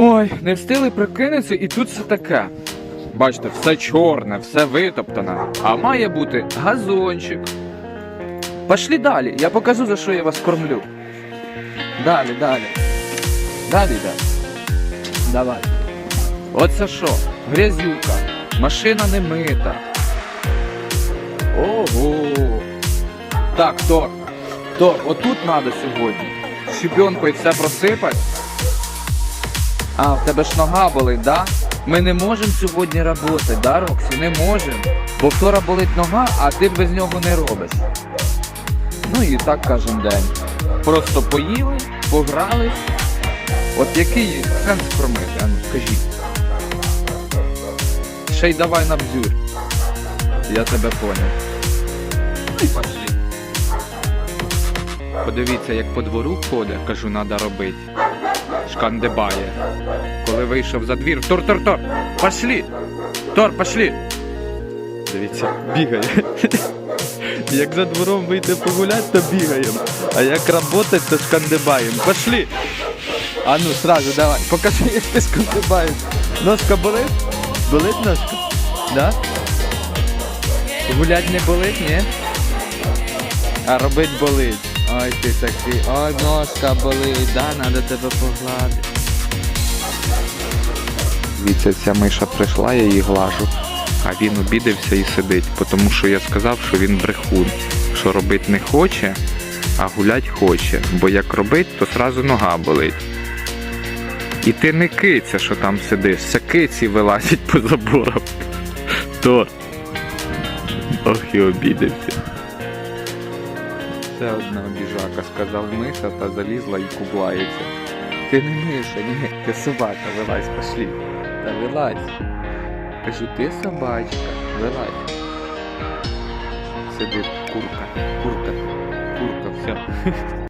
Ой, не встигли прокинутися, і тут все таке. Бачите, все чорне, все витоптане. А має бути газончик. Пошли далі, я покажу, за що я вас кормлю. Далі, далі. Далі, далі. Давай. Оце що? Грязюка. Машина не мита. Ого. Так, Тор. Тор, отут треба сьогодні. Щебенкою все просипати. А, в тебе ж нога болить, да? Ми не можемо сьогодні працювати, да, Роксі? Не можемо. Бо в Тора болить нога, а ти без нього не робиш. Ну і так кожен день. Просто поїли, погрались. От який сенс кормити, а ну скажіть. Ще й давай на бзюр. Я тебе поняв. Ну і пошли. Подивіться, як по двору ходить, кажу, треба робити. Шкандибає. Коли вийшов за двір, Тор, Тор, Тор, пошли! Тор, пошли! Дивіться, бігає. Як за двором вийти погуляти, то бігаємо. А як працювати, то шкандибаємо. Пошли! А ну, сразу давай, покажи, як ти шкандибаєш. Ножка болить? Болить ножка? Да? Гулять не болить, ні? А робить болить. Ой, ти такий, ой, ножка болить, да, надо тебе погладити. Дивіться, ця миша прийшла, я її глажу. А він обідався і сидить, тому що я сказав, що він брехун, що робить не хоче, а гулять хоче. Бо як робить, то сразу нога болить. І ти не киця, що там сидиш, це киці вилазять по заборам. То. Ох і обідався. Ще одна біжака, сказав миша та залізла і кублається. Ти не миша, ні, ти собака, вилазь, пошлі. Та вилазь. Кажу, ти собачка, вилазь. Сидить курка, курка, курка, все.